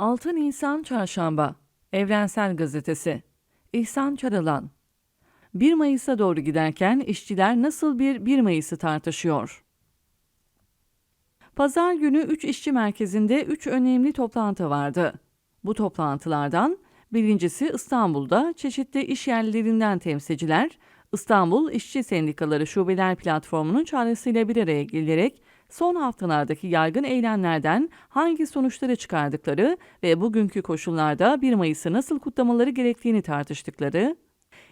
6 Nisan Çarşamba Evrensel Gazetesi İhsan Çaralan 1 Mayıs'a doğru giderken işçiler nasıl bir 1 Mayıs'ı tartışıyor? Pazar günü 3 işçi merkezinde 3 önemli toplantı vardı. Bu toplantılardan birincisi İstanbul'da çeşitli iş yerlerinden temsilciler, İstanbul İşçi Sendikaları Şubeler Platformu'nun çağrısıyla bir araya gelerek son haftalardaki yaygın eylemlerden hangi sonuçları çıkardıkları ve bugünkü koşullarda 1 Mayıs'ı nasıl kutlamaları gerektiğini tartıştıkları,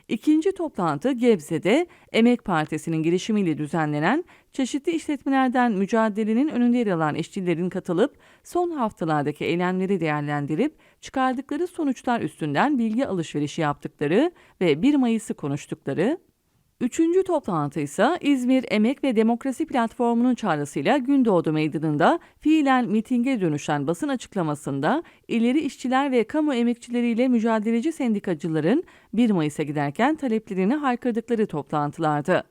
İkinci toplantı Gebze'de Emek Partisi'nin girişimiyle düzenlenen çeşitli işletmelerden mücadelenin önünde yer alan işçilerin katılıp son haftalardaki eylemleri değerlendirip çıkardıkları sonuçlar üstünden bilgi alışverişi yaptıkları ve 1 Mayıs'ı konuştukları, Üçüncü toplantı ise İzmir Emek ve Demokrasi Platformu'nun çağrısıyla Gündoğdu Meydanı'nda fiilen mitinge dönüşen basın açıklamasında ileri işçiler ve kamu emekçileriyle mücadeleci sendikacıların 1 Mayıs'a giderken taleplerini haykırdıkları toplantılardı.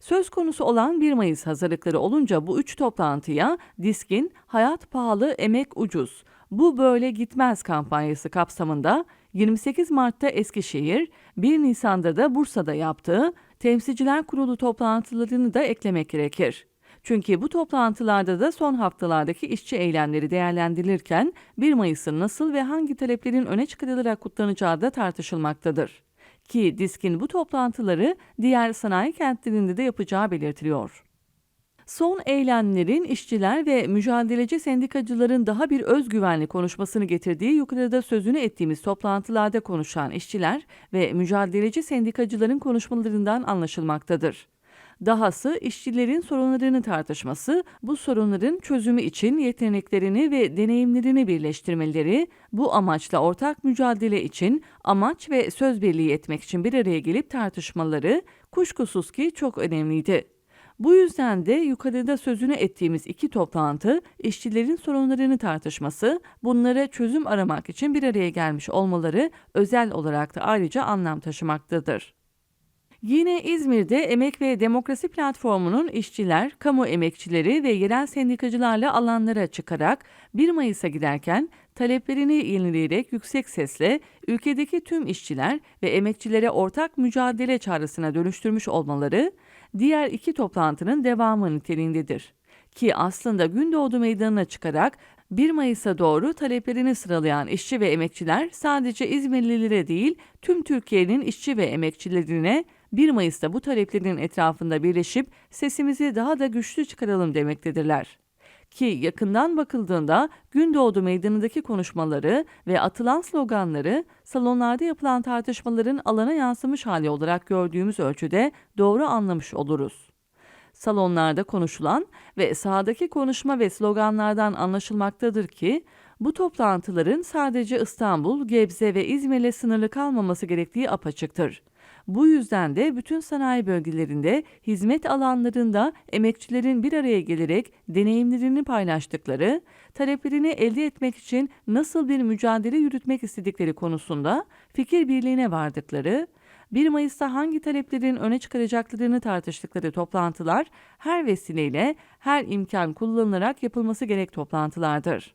Söz konusu olan 1 Mayıs hazırlıkları olunca bu üç toplantıya Diskin Hayat Pahalı Emek Ucuz Bu Böyle Gitmez kampanyası kapsamında 28 Mart'ta Eskişehir, 1 Nisan'da da Bursa'da yaptığı Temsilciler Kurulu toplantılarını da eklemek gerekir. Çünkü bu toplantılarda da son haftalardaki işçi eylemleri değerlendirilirken 1 Mayıs'ın nasıl ve hangi taleplerin öne çıkarılarak kutlanacağı da tartışılmaktadır. Ki DİSK'in bu toplantıları diğer sanayi kentlerinde de yapacağı belirtiliyor. Son eylemlerin işçiler ve mücadeleci sendikacıların daha bir özgüvenli konuşmasını getirdiği yukarıda sözünü ettiğimiz toplantılarda konuşan işçiler ve mücadeleci sendikacıların konuşmalarından anlaşılmaktadır. Dahası işçilerin sorunlarını tartışması, bu sorunların çözümü için yeteneklerini ve deneyimlerini birleştirmeleri, bu amaçla ortak mücadele için amaç ve söz birliği etmek için bir araya gelip tartışmaları kuşkusuz ki çok önemliydi. Bu yüzden de yukarıda sözünü ettiğimiz iki toplantı işçilerin sorunlarını tartışması, bunlara çözüm aramak için bir araya gelmiş olmaları özel olarak da ayrıca anlam taşımaktadır. Yine İzmir'de Emek ve Demokrasi Platformu'nun işçiler, kamu emekçileri ve yerel sendikacılarla alanlara çıkarak 1 Mayıs'a giderken taleplerini yenileyerek yüksek sesle ülkedeki tüm işçiler ve emekçilere ortak mücadele çağrısına dönüştürmüş olmaları, diğer iki toplantının devamı niteliğindedir. Ki aslında Gündoğdu Meydanı'na çıkarak 1 Mayıs'a doğru taleplerini sıralayan işçi ve emekçiler sadece İzmirlilere değil tüm Türkiye'nin işçi ve emekçilerine 1 Mayıs'ta bu taleplerin etrafında birleşip sesimizi daha da güçlü çıkaralım demektedirler ki yakından bakıldığında Gündoğdu Meydanı'ndaki konuşmaları ve atılan sloganları salonlarda yapılan tartışmaların alana yansımış hali olarak gördüğümüz ölçüde doğru anlamış oluruz. Salonlarda konuşulan ve sahadaki konuşma ve sloganlardan anlaşılmaktadır ki bu toplantıların sadece İstanbul, Gebze ve İzmir'le sınırlı kalmaması gerektiği apaçıktır. Bu yüzden de bütün sanayi bölgelerinde hizmet alanlarında emekçilerin bir araya gelerek deneyimlerini paylaştıkları, taleplerini elde etmek için nasıl bir mücadele yürütmek istedikleri konusunda fikir birliğine vardıkları, 1 Mayıs'ta hangi taleplerin öne çıkaracaklarını tartıştıkları toplantılar her vesileyle her imkan kullanılarak yapılması gerek toplantılardır.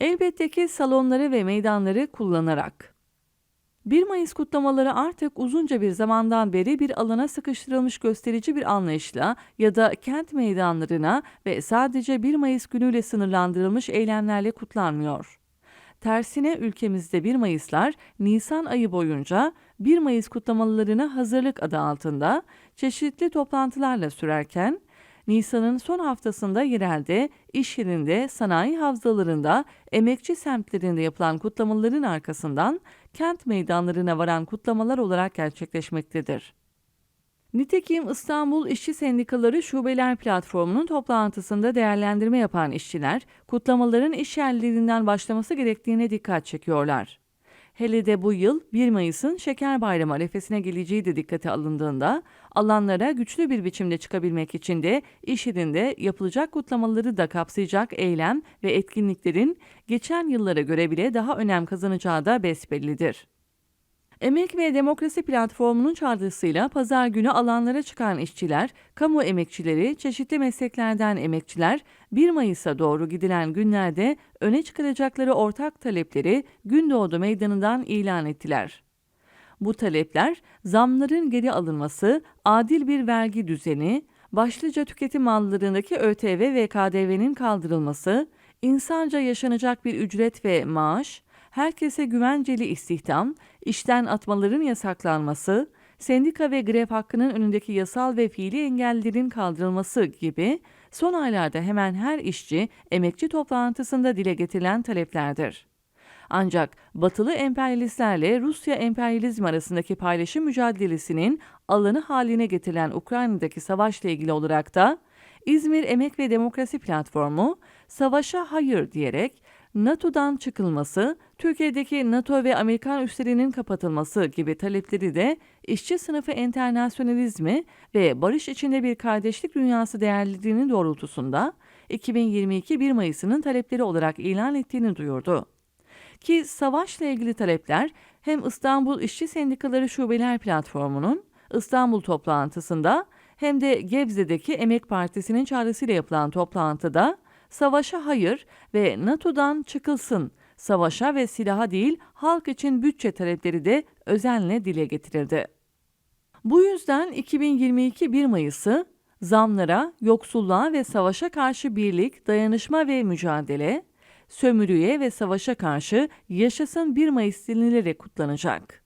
Elbette ki salonları ve meydanları kullanarak. 1 Mayıs kutlamaları artık uzunca bir zamandan beri bir alana sıkıştırılmış gösterici bir anlayışla ya da kent meydanlarına ve sadece 1 Mayıs günüyle sınırlandırılmış eylemlerle kutlanmıyor. Tersine ülkemizde 1 Mayıslar Nisan ayı boyunca 1 Mayıs kutlamalarına hazırlık adı altında çeşitli toplantılarla sürerken Nisan'ın son haftasında yerelde, iş yerinde, sanayi havzalarında, emekçi semtlerinde yapılan kutlamaların arkasından kent meydanlarına varan kutlamalar olarak gerçekleşmektedir. Nitekim İstanbul İşçi Sendikaları Şubeler Platformu'nun toplantısında değerlendirme yapan işçiler, kutlamaların iş yerlerinden başlaması gerektiğine dikkat çekiyorlar. Hele de bu yıl 1 Mayıs'ın Şeker Bayramı arefesine geleceği de dikkate alındığında alanlara güçlü bir biçimde çıkabilmek için de iş yerinde yapılacak kutlamaları da kapsayacak eylem ve etkinliklerin geçen yıllara göre bile daha önem kazanacağı da besbellidir. Emek ve Demokrasi Platformu'nun çağrısıyla pazar günü alanlara çıkan işçiler, kamu emekçileri, çeşitli mesleklerden emekçiler 1 Mayıs'a doğru gidilen günlerde öne çıkaracakları ortak talepleri Gündoğdu Meydanı'ndan ilan ettiler. Bu talepler zamların geri alınması, adil bir vergi düzeni, başlıca tüketim mallarındaki ÖTV ve KDV'nin kaldırılması, insanca yaşanacak bir ücret ve maaş, herkese güvenceli istihdam, işten atmaların yasaklanması, sendika ve grev hakkının önündeki yasal ve fiili engellerin kaldırılması gibi son aylarda hemen her işçi emekçi toplantısında dile getirilen taleplerdir. Ancak batılı emperyalistlerle Rusya emperyalizmi arasındaki paylaşım mücadelesinin alanı haline getirilen Ukrayna'daki savaşla ilgili olarak da İzmir Emek ve Demokrasi Platformu savaşa hayır diyerek NATO'dan çıkılması, Türkiye'deki NATO ve Amerikan üslerinin kapatılması gibi talepleri de işçi sınıfı enternasyonalizmi ve barış içinde bir kardeşlik dünyası değerliliğinin doğrultusunda 2022 1 Mayıs'ının talepleri olarak ilan ettiğini duyurdu. Ki savaşla ilgili talepler hem İstanbul İşçi Sendikaları Şubeler Platformu'nun İstanbul toplantısında hem de Gebze'deki Emek Partisi'nin çağrısıyla yapılan toplantıda savaşa hayır ve NATO'dan çıkılsın, savaşa ve silaha değil halk için bütçe talepleri de özenle dile getirildi. Bu yüzden 2022 1 Mayıs'ı zamlara, yoksulluğa ve savaşa karşı birlik, dayanışma ve mücadele, sömürüye ve savaşa karşı yaşasın 1 Mayıs denilerek kutlanacak.